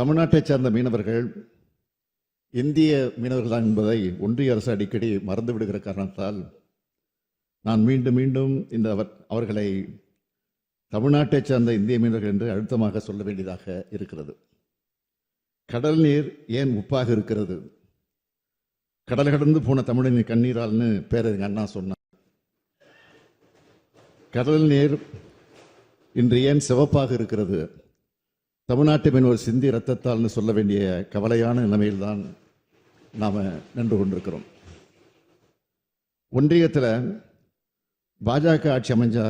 தமிழ்நாட்டைச் சேர்ந்த மீனவர்கள் இந்திய மீனவர்கள் தான் என்பதை ஒன்றிய அரசு அடிக்கடி மறந்து விடுகிற காரணத்தால் நான் மீண்டும் மீண்டும் இந்த அவர்- அவர்களை தமிழ்நாட்டைச் சேர்ந்த இந்திய மீனவர்கள் என்று அழுத்தமாக சொல்ல வேண்டியதாக இருக்கிறது. கடல் நீர் ஏன் உப்பாக இருக்கிறது? கடல் கடந்து போன தமிழனின் கண்ணீரால்னு பேரறிஞர் அண்ணா சொன்னார். கடல் நீர் இன்று ஏன் சிவப்பாக இருக்கிறது? தமிழ்நாட்டு மீனவர் சிந்தி ரத்தத்தால்னு சொல்ல வேண்டிய கவலையான நிலைமையில்தான் நாம் நின்று கொண்டிருக்கிறோம். ஒன்றியத்தில் பாஜக ஆட்சி அமைஞ்சா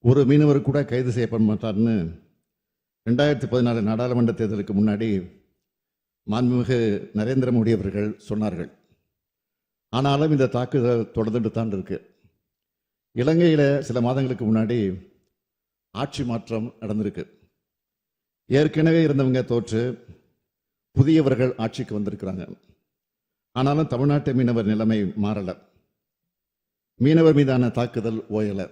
ஒரு மீனவர் கூட கைது செய்யப்பட மாட்டார்னு ரெண்டாயிரத்தி பதினாலு நாடாளுமன்ற தேர்தலுக்கு முன்னாடி மாண்புமிகு நரேந்திர மோடி அவர்கள் சொன்னார்கள். ஆனாலும் இந்த தாக்குதல் தொடர்ந்துட்டு தான் இருக்கு. இலங்கையில் சில மாதங்களுக்கு முன்னாடி ஆட்சி மாற்றம் நடந்திருக்கு. ஏற்கனவே இருந்தவங்க தோற்று புதியவர்கள் ஆட்சிக்கு வந்திருக்கிறாங்க. ஆனாலும் தமிழ்நாட்டு மீனவர் நிலைமை மாறலை. மீனவர் மீதான தாக்குதல் ஓயலை.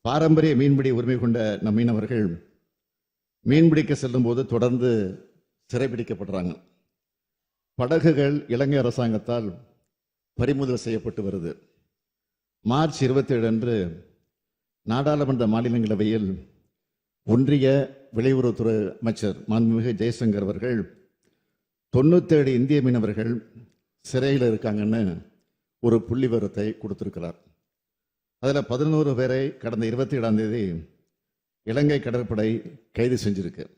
பாரம்பரிய மீன்பிடி உரிமை கொண்ட நம் மீனவர்கள் மீன்பிடிக்க செல்லும்போது தொடர்ந்து சிறைபிடிக்கப்படுறாங்க படகுகள் இலங்கை அரசாங்கத்தால் பறிமுதல் செய்யப்பட்டு வருது. மார்ச் இருபத்தேழு அன்று நாடாளுமன்ற மாநிலங்களவையில் ஒன்றிய வெளியுறவுத்துறை அமைச்சர் மாண்புமிகு ஜெய்சங்கர் அவர்கள் தொண்ணூத்தேழு இந்திய மீனவர்கள் சிறையில் இருக்காங்கன்னு ஒரு புள்ளி விவரத்தை அதில் பதினோரு பேரை கடந்த இருபத்தி ஏழாம் தேதி இலங்கை கடற்படை கைது செஞ்சிருக்கு.